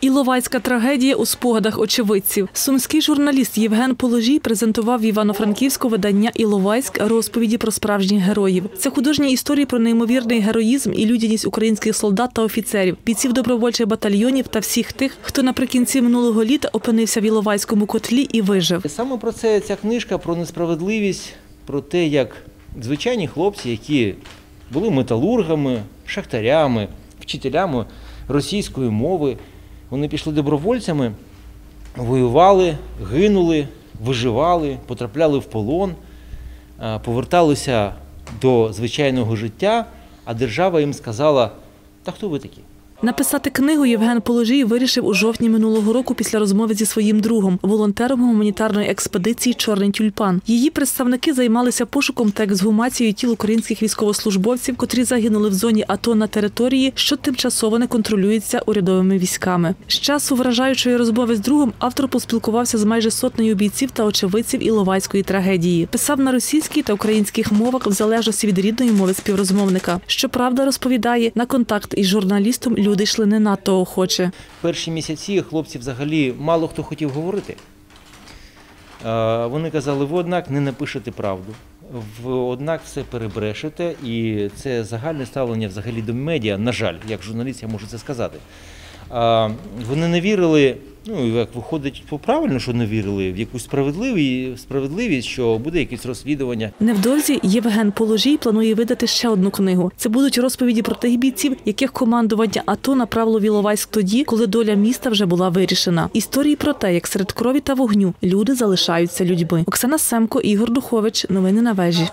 Іловайська трагедія у спогадах очевидців. Сумський журналіст Євген Положій презентував в Івано-Франківську видання Іловайськ розповіді про справжніх героїв. Це художні історії про неймовірний героїзм і людяність українських солдат та офіцерів, бійців добровольчих батальйонів та всіх тих, хто наприкінці минулого літа опинився в Іловайському котлі і вижив. Саме про це ця книжка про несправедливість, про те, як звичайні хлопці, які були металургами, шахтарями, вчителями російської мови, вони пішли добровольцями, воювали, гинули, виживали, потрапляли в полон, поверталися до звичайного життя, а держава їм сказала: та хто ви такі? Написати книгу Євген Положій вирішив у жовтні минулого року після розмови зі своїм другом, волонтером гуманітарної експедиції Чорний тюльпан. Її представники займалися пошуком та ексгумацією тіл українських військовослужбовців, котрі загинули в зоні АТО на території, що тимчасово не контролюється урядовими військами. З часу вражаючої розмови з другом автор поспілкувався з майже сотнею бійців та очевидців Іловайської трагедії. Писав на російській та українських мовах в залежності від рідної мови співрозмовника. Щоправда, розповідає на контакт із журналістом люди йшли не надто охоче. Перші місяці хлопці взагалі мало хто хотів говорити. Е, Вони казали, ви однак не напишете правду, ви однак все перебрешете, і це загальне ставлення взагалі до медіа, на жаль, як журналіст я можу це сказати. Вони не вірили, ну як виходить, правильно, що не вірили, в якусь справедливість, справедливість, що буде якесь розслідування. Невдовзі Євген Положій планує видати ще одну книгу. Це будуть розповіді про тих бійців, яких командування АТО направило в Іловайськ тоді, коли доля міста вже була вирішена. Історії про те, як серед крові та вогню люди залишаються людьми. Оксана Семко, Ігор Духович. Новини на вежі.